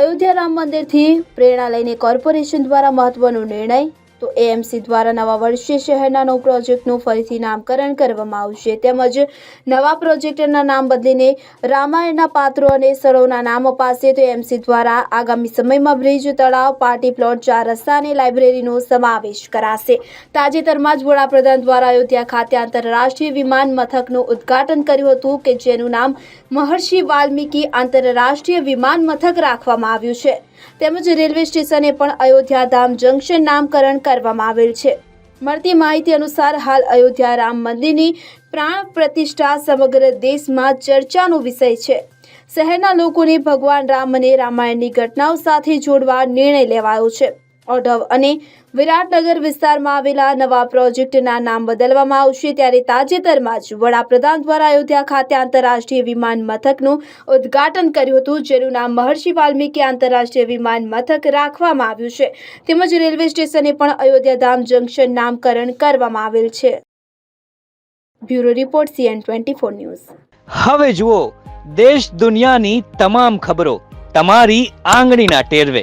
અયોધ્યા રામ મંદિરથી પ્રેરણા લઈને કોર્પોરેશન દ્વારા મહત્વનો નિર્ણય તો એએમસી દ્વારા નવા વર્ષે શહેરના નવ પ્રોજેક્ટનું ફરીથી નામકરણ કરવામાં આવશે. તેમજ નવા પ્રોજેક્ટના નામ બદલીને રામાયણના પાત્રો અને સ્થળોના નામ અપાશે તો એમસી દ્વારા આગામી સમયમાં બ્રિજ, તળાવ પાર્ટી પ્લોટ, ચાર રસ્તા અને લાઇબ્રેરીનો સમાવેશ કરાશે. તાજેતરમાં જ વડાપ્રધાન દ્વારા અયોધ્યા ખાતે આંતરરાષ્ટ્રીય વિમાન મથકનું ઉદ્ઘાટન કર્યું હતું કે જેનું નામ મહર્ષિ વાલ્મીકી આંતરરાષ્ટ્રીય વિમાન મથક રાખવામાં આવ્યું છે. તેમજ રેલવે સ્ટેશને પણ અયોધ્યા ધામ જંકશન નામકરણ કરવામાં આવેલ છે. મળતી માહિતી અનુસાર હાલ અયોધ્યા રામ મંદિરની પ્રાણ પ્રતિષ્ઠા સમગ્ર દેશમાં ચર્ચાનો વિષય છે. શહેરના લોકોને ભગવાન રામ અને રામાયણની ઘટનાઓ સાથે જોડવા નિર્ણય લેવાયો છે. ઓઢવ અને વિરાટનગર વિસ્તારમાં આવેલા નવા પ્રોજેક્ટના નામ બદલવામાં આવશે ત્યારે તાજેતરમાં જ વડાપ્રધાન દ્વારા અયોધ્યા ખાતે આંતરરાષ્ટ્રીય વિમાન મથકનું ઉદ્ઘાટન કર્યું હતું, જેનું નામ મહર્ષિ વાલ્મીકી આંતરરાષ્ટ્રીય વિમાન મથક રાખવામાં આવ્યું છે. તેમજ રેલવે સ્ટેશને પણ અયોધ્યા ધામ જંકશન નામકરણ કરવામાં આવેલ છે. Bureau report, CN twenty four news. હવે જુઓ, દેશ દુનિયાની તમામ ખબરો તમારી આંગળીના ટેરવે.